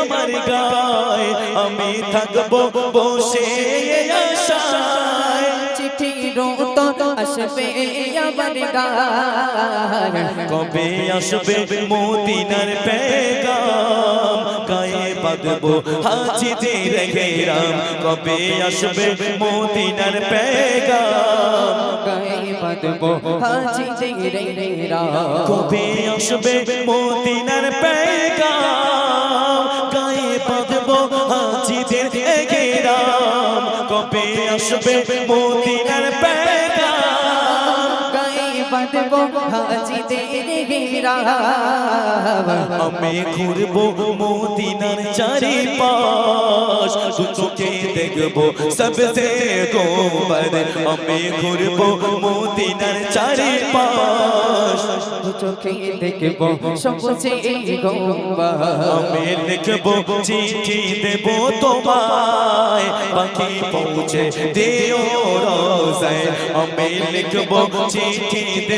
আমার গায় আমি থাকব বসে আশায়। আসবে আবার গায়। কবে আসবে মদিনার পেগাম? গায়ে বাঁধবো হাজিদের ঘেরাম। কবে আসবে মদিনার পেগাম? গায়ে বাঁধবো কবে আসবে মদিনার পেগাম? আসবে মদিনার গায়ে বাঁধবো হাজি তেরে রা আমি ঘুরবো মদিনার চারিপাশ, দু চোখে দেখব সবসে গোবর। আমি ঘুরবো মদিনার চারিপাশ চোখে দেখব সবচেয়ে গম্বা আমি লিখব চিঠি দেবো তোমায় পাখি পৌঁছে দিও রোজায়। আমি লিখব চিঠি দেবো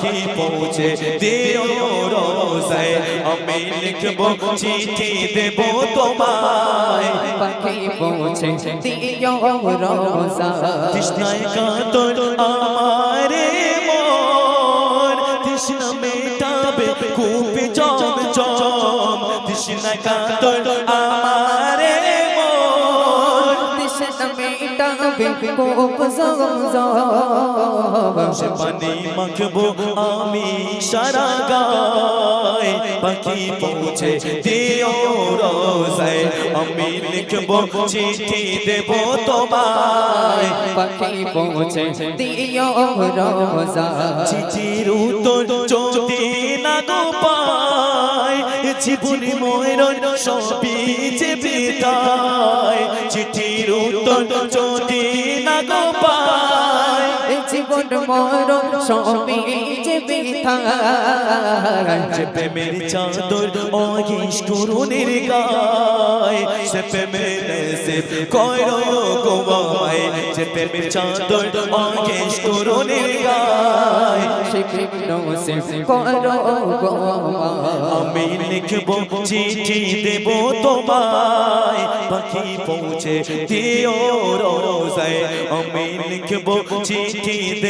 পাখি পৌঁছে দিও রোজায়। আমি লিখব চিঠি দেব তোমায়। পাখি পৌঁছে দিও রোজা তৃষ্ণায় কাতর আমারে মন। তৃষ্ণা মেটাবে কূপ জম জম তৃষ্ণা কাতর আমারে কোপ সে পানি মাখবো আমি সারা গায় পাখি পৌঁছে দিও রোজায় আমি লিখব চিঠি দেব তোমায় পাখি পৌঁছে দিও রোজা চিঠির উত্তর যদি না গো পায় জীবনী ময়রন সবই যে বিদায় চিঠির উত্তর জীবন মর সবই যে বিথায় যে প্রেমের চাদর অগিস গায়। সে প্রেমের কয়রো গোবায় যে প্রেমের চাদর অগিস করুণের গায়। আমি লিখব চিঠি দেব তোমায়। পাখি পৌঁছে দিও রোজায়। আমি লিখব চিঠি দেব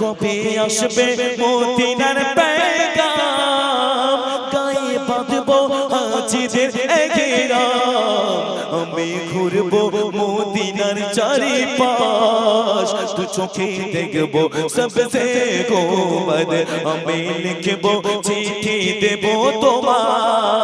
কবে আসবে মদিনার পেগাম। গায়ে বাঁধবো হাজিদের এগেরাম। আমি ঘুরবো মদিনার চারিপাশ। দু চোখে দেখব সবসে গোবদ আমি লিখব চিঠি দেব তোমায়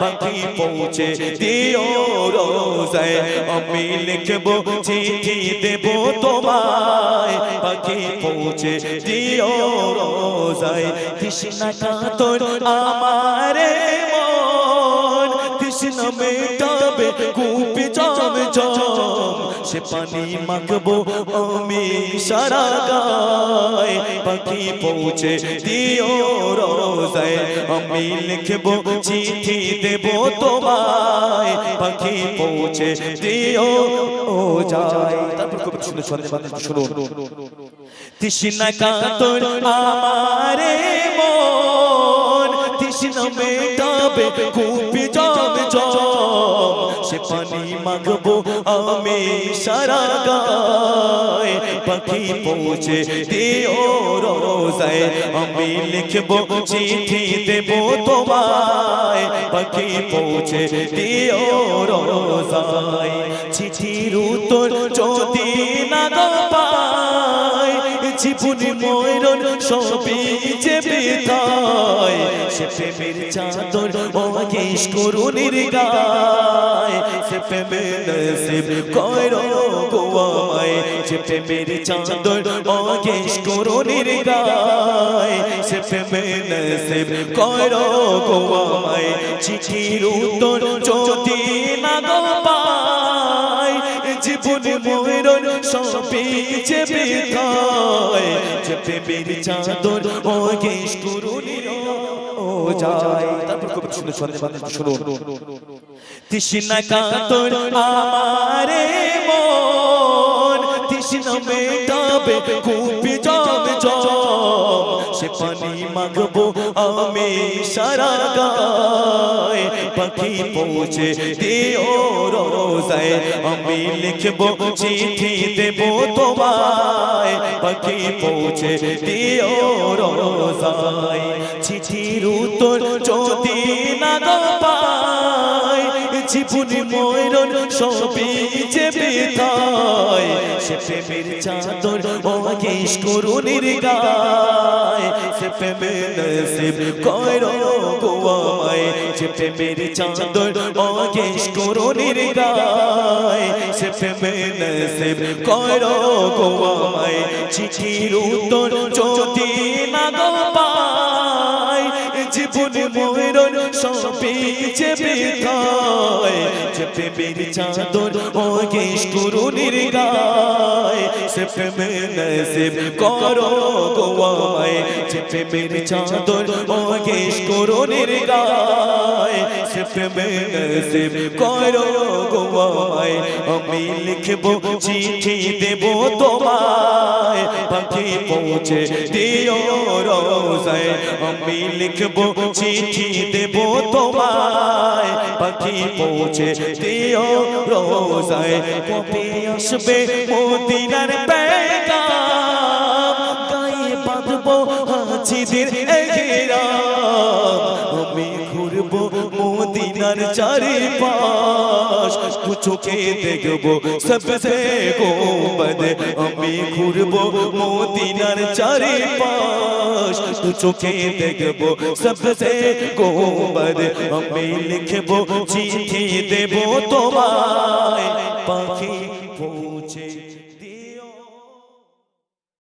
পাখি পৌঁছে দিও রোজায়। আমি লিখব চিঠি দেব তোমায়। পাখি পৌঁছে দিও রোজায়। কৃষ্ণা কাতর আমারে মন। কৃষ্ণ মেটাবে কূপে জম সে পানি মাখবো আমি সারা গায়। পাখি পৌঁছে দিও রোজায়, আমি লিখব, চিঠি দেব তোমায়। পাখি পৌঁছে দিও ও যায় তারপর কবি শুনে শুনে মানে শুনুন। তৃষ্ণা কাতর আমারে মন, তৃষ্ণা মেটাবে সে পানি মাগবো আমি সারা গায় পাখি পৌঁছে দিও রোজায় আমি লিখব চিঠি দেবো তোমায় পাখি পৌঁছে দিও রোজায় চিঠির উত্তর যদি না পাই জীবনে ময়রন সবই যে বেতায় সে প্রেমের চাদর অগেশ করুণের গায়। সে প্রেমের নসিব কর গোয়ায় সে প্রেমের চাদর অগেশ করুণের গায়। সে প্রেমের নসিব কর গোয়ায় চিঠির উত্তর যদি না গো পাই জীবনে ময়রন সবই যে বেতায় যে প্রেমের চাদর অগেশ করুণের ও যায়। তারপর কবি শুনে শুনে মানে শুনুন। তৃষ্ণা কাতর আমারে মন তৃষ্ণা মেটাবে মাগবো আমি সারা গায় পাখি পৌঁছে দিও রোজায়। আমি লিখব, চিঠি দেব তোমায়। পাখি পৌঁছে দিও রোজায়। চিঠির উত্তর যদি না পাই জীবনে ময়রন সবই যে বেতায় সে প্রেমের চাদর অগেশ করুণের গায়। সে প্রেমের কর গোয়ায় সে প্রেমের চাদর অগেশ গায়। সে প্রেমের গোয়ায় চিঠির উত্তর যদি না গো পাই জীবনে ময়রন সবই যে বেতায় যে প্রেমের চাদর অগেশ করুণের গায়, সে প্রেমের নসিব করো গোয়ায়, যে প্রেমের চাদর অগেশ করুণের গায়, সে প্রেমের নসিব করো গোয়ায়, আমি লিখব চিঠি দেব তোমায়। পাখি পৌঁছে দিও রোজায়। আমি লিখব চিঠি দেব তোমায়। পাখি পৌঁছে দিও রোজায়। কবে আসবে মদিনার পেগাম? গায়ে বাঁধবো হাজিদের এগেরাম আমি ঘুরবো মদিনার চারিপাশ। চোখে দেখব সবসে গোবদ আমি ঘুরবো পাশ তু চোখে দেখব সবসে গোবদ আমি লিখব, চিঠি দেবো তোমার